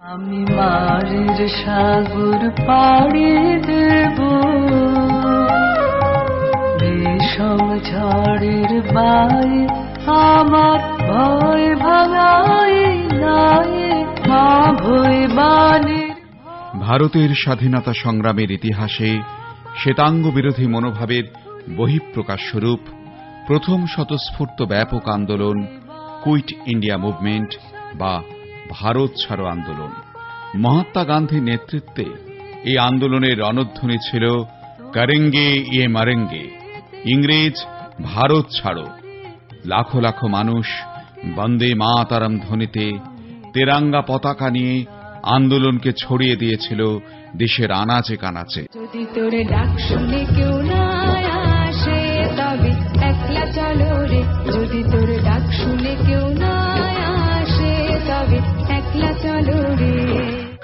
আমি মারের সাগর পাড়ি দেব। বিষম ঝড়ের বাই, আমার ভয় ভাঙাই নাই, মা ভয় বানের ভারতের স্বাধীনতা সংগ্রামের ইতিহাসে শ্বেতাঙ্গ বিরোধী মনোভাবের বহিঃপ্রকাশ স্বরূপ প্রথম স্বতঃস্ফূর্ত ব্যাপক আন্দোলন কুইট ইন্ডিয়া মুভমেন্ট বা ভারত ছাড়ো আন্দোলন। মহাত্মা গান্ধীর নেতৃত্বে এই আন্দোলনের রণধ্বনি ছিল, করেঙ্গে ইয়ে মারেঙ্গে, ইংরেজ ভারত ছাড়ো। লাখো লাখো মানুষ বন্দে মাতারম ধ্বনিতে তেরাঙ্গা পতাকা নিয়ে আন্দোলনকে ছড়িয়ে দিয়েছিল দেশের আনাচে কানাচে। যদি তোর ডাক শুনে কেউ না আসে, তবে একলা চলো রে। যদি তোর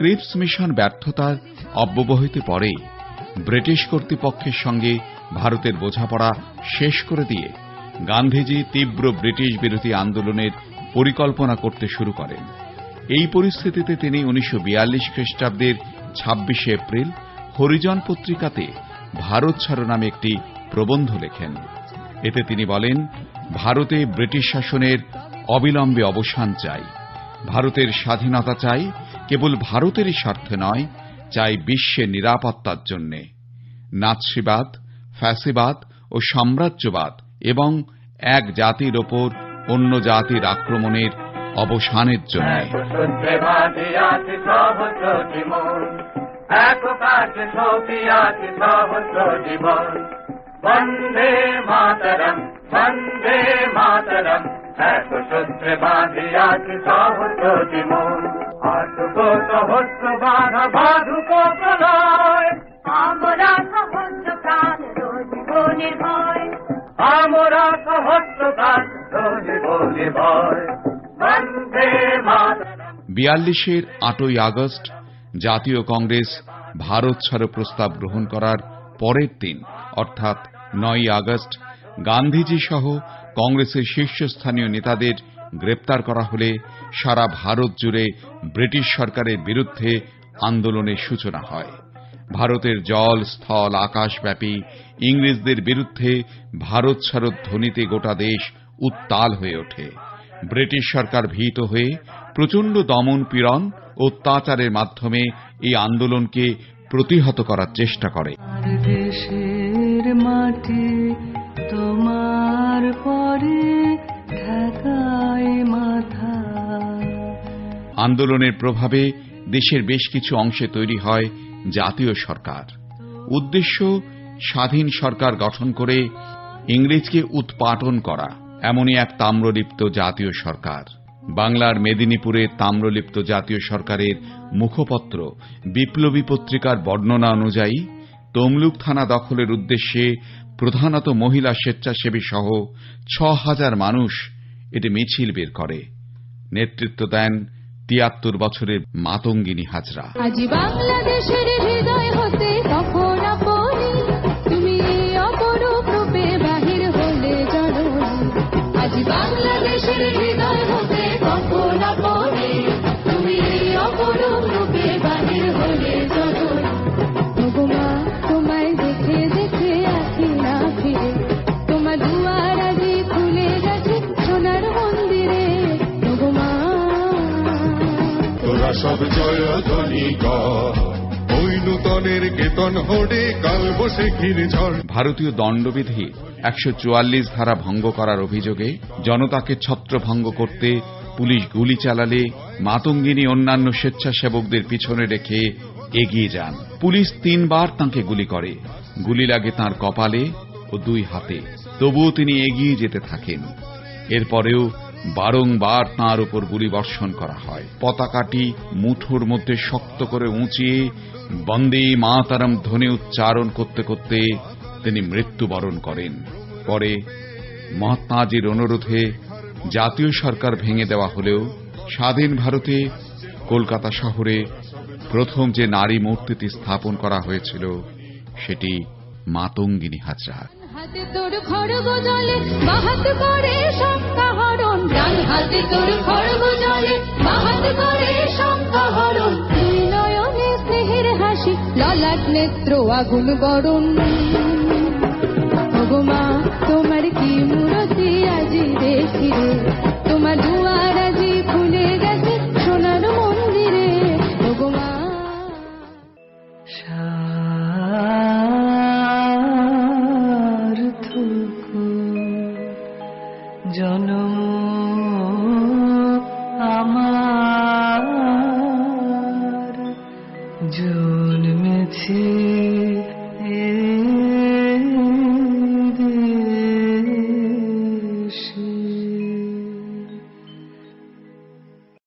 ক্রিপস মিশন ব্যর্থতার অব্যবহিত পরে ব্রিটিশ কর্তৃপক্ষের সঙ্গে ভারতের বোঝাপড়া শেষ করে দিয়ে গান্ধীজি তীব্র ব্রিটিশ বিরোধী আন্দোলনের পরিকল্পনা করতে শুরু করেন। এই পরিস্থিতিতে তিনি উনিশশো বিয়াল্লিশ খ্রিস্টাব্দের ছাব্বিশে এপ্রিল হরিজন পত্রিকাতে ভারত ছাড়ো নামে একটি প্রবন্ধ লেখেন। এতে তিনি বলেন, ভারতে ব্রিটিশ শাসনের অবিলম্বে অবসান চাই। ভারতের স্বাধীনতা চাই, কেবল ভারতেরই স্বার্থে নয়, চাই বিশ্বের নিরাপত্তার জন্যে। নাৎসিবাদ, ফ্যাসিবাদ ও সাম্রাজ্যবাদ এবং এক জাতির ওপর অন্য জাতির আক্রমণের অবসানের জন্য। বন্দে মাতরম বন্দে মাতরম। এক সূত্রে বাঁধে আছে সহস্র আটুক সহস্র বাধা বাধুক প্রলয় আমরা সহস্র প্রাণ জীবনের ভয়। আমরা সহস্র প্রাণ জীবনে ভয়। বন্দে মাতরম। বিয়াল্লিশের আটই আগস্ট জাতীয় কংগ্রেস ভারত ছাড়ো প্রস্তাব গ্রহণ করার পরের দিন অর্থাৎ নয় আগস্ট গান্ধীজি সহ কংগ্রেসের শীর্ষস্থানীয় নেতাদের গ্রেপ্তার করা হলে সারা ভারত জুড়ে ব্রিটিশ সরকারের বিরুদ্ধে আন্দোলনের সূচনা হয়। ভারতের জল, স্থল, আকাশব্যাপী ইংরেজদের বিরুদ্ধে ভারত ছাড়ো ধ্বনিতে গোটা দেশ উত্তাল হয়ে ওঠে। ব্রিটিশ সরকার ভীত হয়ে প্রচণ্ড দমন পীড়ন অত্যাচারের মাধ্যমে এই আন্দোলনকে প্রতিহত করার চেষ্টা করে। মাটি আন্দোলনের প্রভাবে দেশের বেশ কিছু অংশে তৈরি হয় জাতীয় সরকার। উদ্দেশ্য, স্বাধীন সরকার গঠন করে ইংরেজকে উৎপাটন করা। এমনই এক তাম্রলিপ্ত জাতীয় সরকার। বাংলার মেদিনীপুরে তাম্রলিপ্ত জাতীয় সরকারের মুখপত্র বিপ্লবী পত্রিকার বর্ণনা অনুযায়ী তমলুক থানা দখলের উদ্দেশ্যে প্রধানত মহিলা স্বেচ্ছাসেবী সহ ছ হাজার মানুষ এটি মিছিল বের করে। নেতৃত্ব দেন তিয়াত্তর বছরের মাতঙ্গিনী হাজরা। বাংলাদেশের হৃদয় হতে তখন বাংলাদেশের তুমি অপরূপ রূপে বাহির হলে সব জয় ধ্বনি ওই ভারতীয় দণ্ডবিধি একশো চুয়াল্লিশ ধারা ভঙ্গ করার অভিযোগে জনতাকে ছত্রভঙ্গ করতে পুলিশ গুলি চালালে মাতঙ্গিনী অন্যান্য স্বেচ্ছাসেবকদের পিছনে রেখে এগিয়ে যান। পুলিশ তিনবার তাঁকে গুলি করে। গুলি লাগে তার কপালে ও দুই হাতে। তবুও তিনি এগিয়ে যেতে থাকেন। এরপরেও বারংবার তাঁর উপর গুলি বর্ষণ করা হয়। পতাকাটি মুঠোর মধ্যে শক্ত করে উঁচিয়ে বন্দে মাতারম ধ্বনি উচ্চারণ করতে করতে তিনি মৃত্যুবরণ করেন। পরে মহাত্মাজির অনুরোধে জাতীয় সরকার ভেঙে দেওয়া হলেও স্বাধীন ভারতে কলকাতা শহরে প্রথম যে নারী মূর্তিটি স্থাপন করা হয়েছিল, সেটি মাতঙ্গিনী হাজরা। হাতে তোর খড়গ জলে, বাহাত করে সংখ্যাহরণ ডান হাতে তোর খড়গ জলে, বাহাত করে সংখ্যাহরণ নয়নে স্নেহের হাসি, ললাট নেত্র, আগুন গরম ভগমা তোমার কি মূরতি আজি দেখি রে জনম আমার। জন্মেছে